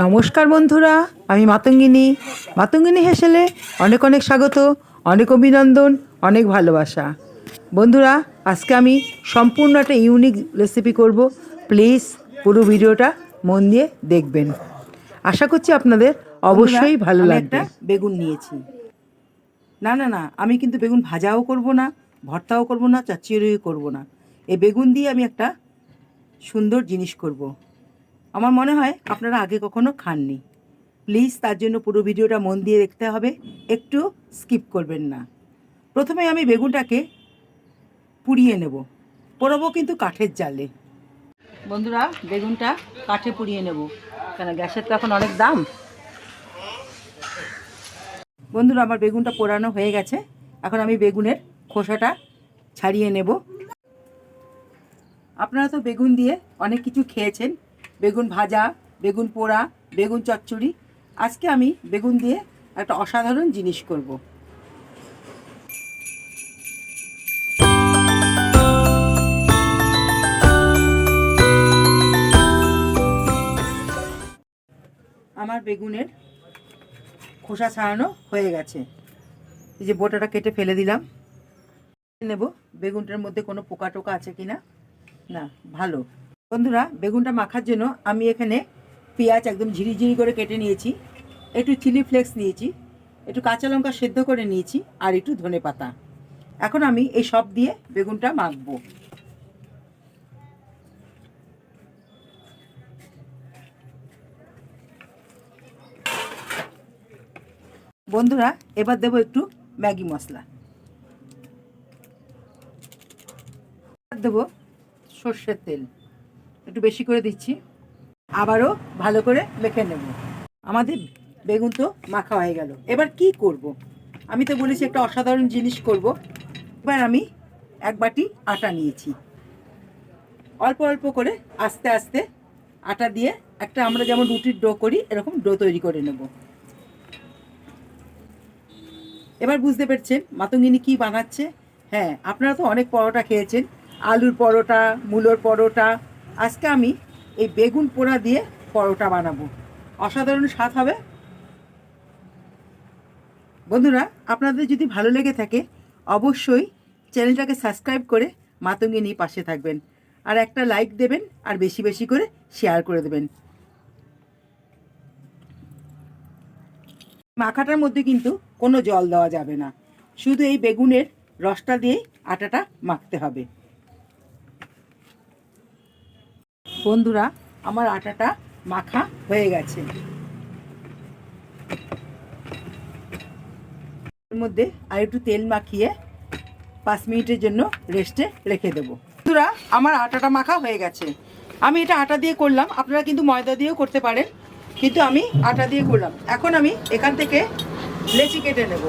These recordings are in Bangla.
নমস্কার বন্ধুরা আমি মাতঙ্গিনী। মাতঙ্গিনী হেসেলে অনেক অনেক স্বাগত অনেক অভিনন্দন অনেক ভালোবাসা। বন্ধুরা আজকে আমি সম্পূর্ণ একটা ইউনিক রেসিপি করব। প্লিজ পুরো ভিডিওটা মন দিয়ে দেখবেন। আশা করছি আপনাদের অবশ্যই ভালো লাগবে। একটা বেগুন নিয়েছি। না না না আমি কিন্তু বেগুন ভাজাও করব না ভর্তাও করব না চাচিরও করব না। এই বেগুন দিয়ে আমি একটা সুন্দর জিনিস করব। আমার মনে হয় আপনারা আগে কখনো খাননি। প্লিজ তার জন্য পুরো ভিডিওটা মন দিয়ে দেখতে হবে, একটু স্কিপ করবেন না। প্রথমে আমি বেগুনটাকে পুড়িয়ে নেব। পোড়াবো কিন্তু কাঠের জালে। বন্ধুরা, বেগুনটা কাঠে পুড়িয়ে নেব। কেন, গ্যাসের তো এখন অনেক দাম। বন্ধুরা, আমার বেগুনটা পোড়ানো হয়ে গেছে। এখন আমি বেগুনের খোসাটা ছাড়িয়ে নেব। আপনারা তো বেগুন দিয়ে অনেক কিছু খেয়েছেন। বেগুন ভাজা, বেগুন পোড়া, বেগুন চচ্চড়ি। আজকে আমি বেগুন দিয়ে একটা অসাধারণ জিনিস করব। আমার বেগুনের খোসা ছাড়ানো হয়ে গেছে। এই যে বোটাটা কেটে ফেলে দিলাম। নেব। বেগুনটার মধ্যে কোনো পোকা টোকা আছে কিনা? না, ভালো। বন্ধুরা, বেগুনটা মাখার জন্য আমি এখানে পেঁয়াজ একদম ঝিরিঝিরি করে কেটে নিয়েছি, একটু চিলি ফ্লেক্স নিয়েছি, একটু কাঁচা লঙ্কা সেদ্ধ করে নিয়েছি, আর একটু ধনে পাতা। এখন আমি এই সব দিয়ে বেগুনটা মাখবো। বন্ধুরা, এবার দেবো একটু ম্যাগি মশলা। দেবো সর্ষের তেল। একটু বেশি করে দিচ্ছি। আবারও ভালো করে মেখে নেব। আমাদের বেগুন তো মাখা হয়ে গেল। এবার কি করব। আমি তো বলেছি একটা অসাধারণ জিনিস করব। এবার আমি এক বাটি আটা নিয়েছি। অল্প অল্প করে আস্তে আস্তে আটা দিয়ে একটা আমরা যেমন রুটির ডো করি, এরকম ডো তৈরি করে নেব। এবার বুঝতে পারছেন মাতঙ্গিনী কি বানাচ্ছে? হ্যাঁ আপনারা তো অনেক পরোটা খেয়েছেন। আলুর পরোটা, মূলোর পরোটা আজকে আমি এই বেগুন পোড়া দিয়ে পরোটা বানাবো। অসাধারণ স্বাদ হবে। বন্ধুরা, আপনাদের যদি ভালো লেগে থাকে, অবশ্যই চ্যানেলটাকে সাবস্ক্রাইব করে মাতঙ্গিনী পাশে থাকবেন। আর একটা লাইক দেবেন, আর বেশি বেশি করে শেয়ার করে দেবেন। মাখাটার মধ্যে কিন্তু কোনো জল দেওয়া যাবে না। শুধু এই বেগুনের রসটা দিয়েই আটাটা মাখতে হবে। বন্ধুরা, আমার আটাটা মাখা হয়ে গেছে। এর মধ্যে আর একটু তেল মাখিয়ে পাঁচ মিনিটের জন্য রেস্টে রেখে দেবো। বন্ধুরা, আমার আটাটা মাখা হয়ে গেছে। আমি এটা আটা দিয়ে করলাম। আপনারা কিন্তু ময়দা দিয়েও করতে পারেন, কিন্তু আমি আটা দিয়ে করলাম। এখন আমি এখান থেকে লেচি কেটে নেব।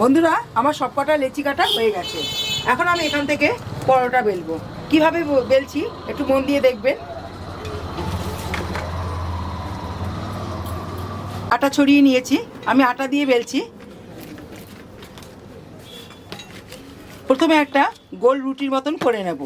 বন্ধুরা, আমার সব কটা লেচি কাটা হয়ে গেছে। এখন আমি এখান থেকে পরোটা বেলবো। কীভাবে বেলছি, একটু মন দিয়ে দেখবেন। আটা ছড়িয়ে নিয়েছি, আমি আটা দিয়ে বেলছি। প্রথমে একটা গোল রুটির মতন করে নেব।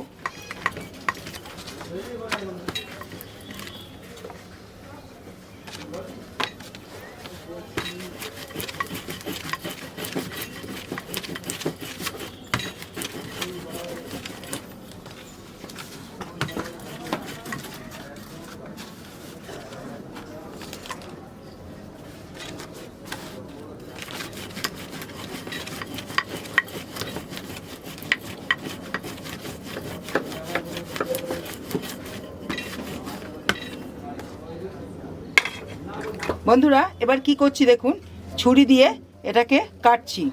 বন্ধুরা এবার কি করছি দেখুন ছুরি দিয়ে এটাকে কাটছি।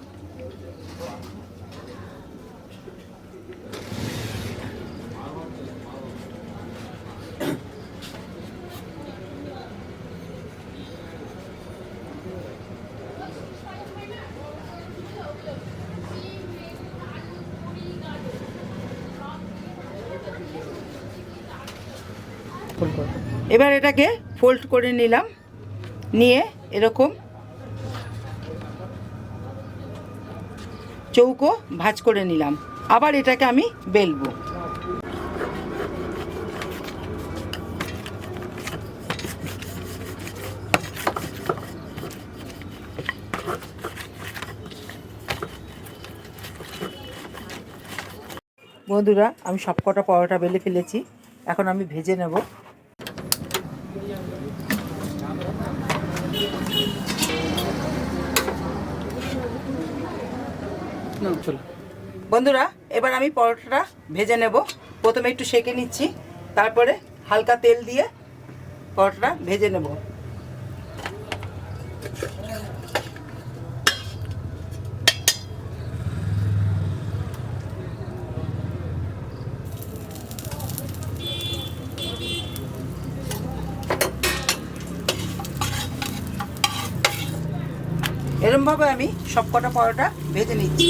এবার এটাকে ফোল্ড করে নিলাম। নিয়ে এরকম চৌকো ভাঁজ করে নিলাম। আবার এটাকে আমি বেলবো। বন্ধুরা, আমি সবকটা পরোটা বেলে ফেলেছি। এখন আমি ভেজে নেব। বন্ধুরা, এবার আমি পরোটাটা ভেজে নেব। প্রথমে একটু সেঁকে নিচ্ছি, তারপরে হালকা তেল দিয়ে পরোটাটা ভেজে নেব। এরমভাবে আমি সব কটা পরোটা ভেজে নিচ্ছি।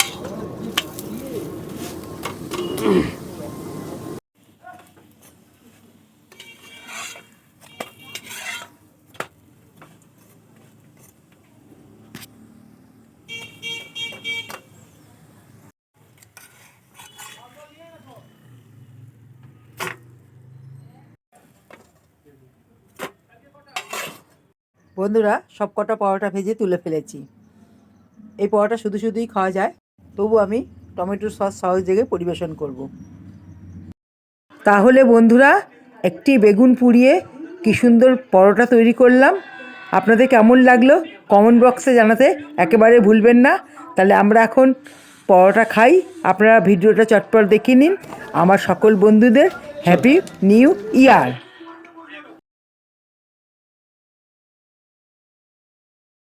বন্ধুরা সব কটা পরোটা ভেজে তুলে ফেলেছি। এই পরোটা শুধু শুধুই খাওয়া যায়, তবু আমি টমেটোর সস সহজ জেগে পরিবেশন করব। তাহলে বন্ধুরা, একটি বেগুন পুড়িয়ে কি সুন্দর পরোটা তৈরি করলাম। আপনাদের কেমন লাগল কমেন্ট বক্সে জানাতে একেবারে ভুলবেন না। তাহলে আমরা এখন পরোটা খাই। আপনারা ভিডিওটা চটপট দেখে নিন। আমার সকল বন্ধুদের হ্যাপি নিউ ইয়ার